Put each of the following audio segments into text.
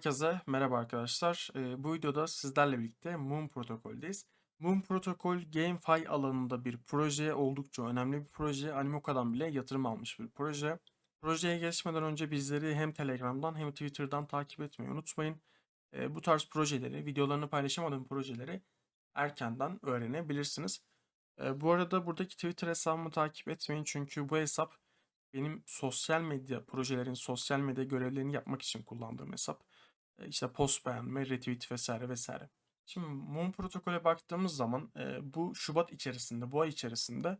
Herkese merhaba arkadaşlar. Ee, bu videoda sizlerle birlikte Moon Protokol'deyiz. Moon Protocol GameFi alanında bir proje, oldukça önemli bir proje. Animoka'dan bile yatırım almış bir proje. Projeye geçmeden önce bizleri hem Telegram'dan hem Twitter'dan takip etmeyi unutmayın. Ee, bu tarz projeleri, videolarını paylaşamadığım projeleri erkenden öğrenebilirsiniz. Ee, bu arada buradaki Twitter hesabımı takip etmeyin çünkü bu hesap benim sosyal medya projelerin, sosyal medya görevlerini yapmak için kullandığım hesap. E, işte post beğenme, retweet vesaire vesaire. Şimdi Moon protokole baktığımız zaman e, bu Şubat içerisinde, bu ay içerisinde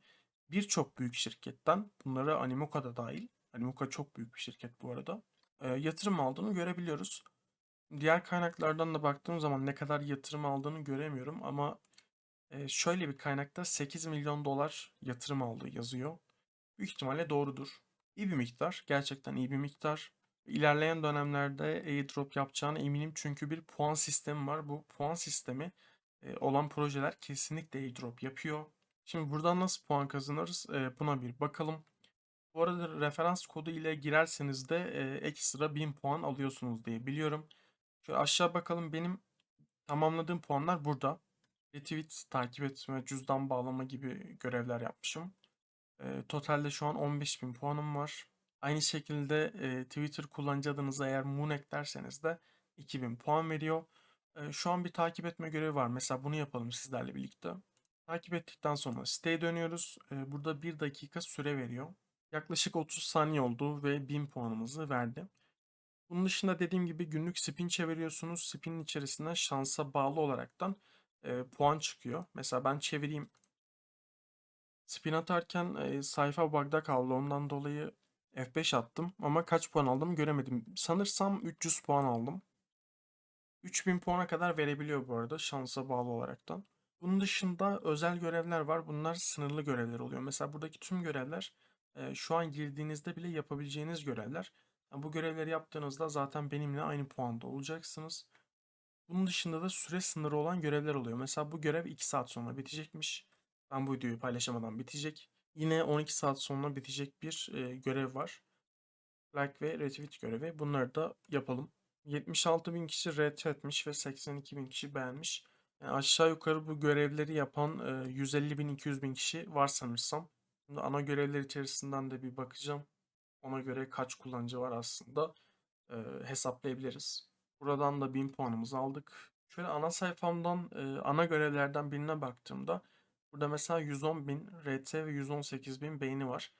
birçok büyük şirketten, bunlara Animoca da dahil, Animoca çok büyük bir şirket bu arada, e, yatırım aldığını görebiliyoruz. Diğer kaynaklardan da baktığım zaman ne kadar yatırım aldığını göremiyorum ama e, şöyle bir kaynakta 8 milyon dolar yatırım aldığı yazıyor. Büyük ihtimalle doğrudur. İyi bir miktar. Gerçekten iyi bir miktar. İlerleyen dönemlerde airdrop yapacağına eminim çünkü bir puan sistemi var. Bu puan sistemi e, olan projeler kesinlikle airdrop yapıyor. Şimdi buradan nasıl puan kazanırız e, buna bir bakalım. Bu arada referans kodu ile girerseniz de e, ekstra 1000 puan alıyorsunuz diye biliyorum. Şöyle aşağı bakalım benim tamamladığım puanlar burada. Retweet, takip etme, cüzdan bağlama gibi görevler yapmışım. Totalde şu an 15.000 puanım var. Aynı şekilde e, Twitter kullanıcı adınıza eğer Moon eklerseniz de 2000 puan veriyor. E, şu an bir takip etme görevi var. Mesela bunu yapalım sizlerle birlikte. Takip ettikten sonra siteye dönüyoruz. E, burada 1 dakika süre veriyor. Yaklaşık 30 saniye oldu ve 1000 puanımızı verdi. Bunun dışında dediğim gibi günlük spin çeviriyorsunuz. Spinin içerisinden şansa bağlı olaraktan e, puan çıkıyor. Mesela ben çevireyim Spin atarken e, sayfa bug'da kaldı. Ondan dolayı F5 attım ama kaç puan aldım göremedim. Sanırsam 300 puan aldım. 3000 puana kadar verebiliyor bu arada şansa bağlı olaraktan. Bunun dışında özel görevler var. Bunlar sınırlı görevler oluyor. Mesela buradaki tüm görevler e, şu an girdiğinizde bile yapabileceğiniz görevler. Bu görevleri yaptığınızda zaten benimle aynı puanda olacaksınız. Bunun dışında da süre sınırı olan görevler oluyor. Mesela bu görev 2 saat sonra bitecekmiş. Ben bu videoyu paylaşamadan bitecek. Yine 12 saat sonra bitecek bir e, görev var. Like ve retweet görevi. Bunları da yapalım. 76 bin kişi retweetmiş ve 82 bin kişi beğenmiş. Yani aşağı yukarı bu görevleri yapan e, 150 bin 200 bin kişi var sanırsam. Şimdi ana görevler içerisinden de bir bakacağım. Ona göre kaç kullanıcı var aslında e, hesaplayabiliriz. Buradan da 1000 puanımızı aldık. Şöyle ana sayfamdan e, ana görevlerden birine baktığımda Burada mesela 110 bin RT ve 118 bin beğeni var.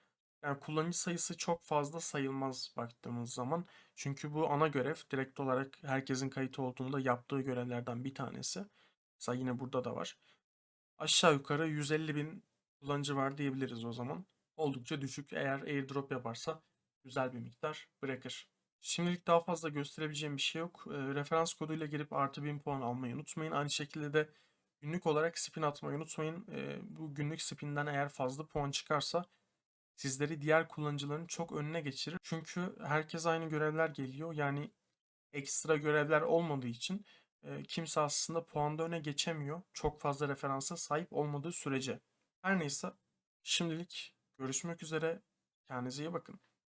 Yani kullanıcı sayısı çok fazla sayılmaz baktığımız zaman. Çünkü bu ana görev direkt olarak herkesin kayıt olduğunda yaptığı görevlerden bir tanesi. Mesela yine burada da var. Aşağı yukarı 150 bin kullanıcı var diyebiliriz o zaman. Oldukça düşük. Eğer airdrop yaparsa güzel bir miktar bırakır. Şimdilik daha fazla gösterebileceğim bir şey yok. E, referans koduyla girip artı 1000 puan almayı unutmayın. Aynı şekilde de Günlük olarak spin atmayı unutmayın. E, bu günlük spinden eğer fazla puan çıkarsa sizleri diğer kullanıcıların çok önüne geçirir. Çünkü herkes aynı görevler geliyor. Yani ekstra görevler olmadığı için e, kimse aslında puanda öne geçemiyor. Çok fazla referansa sahip olmadığı sürece. Her neyse şimdilik görüşmek üzere. Kendinize iyi bakın.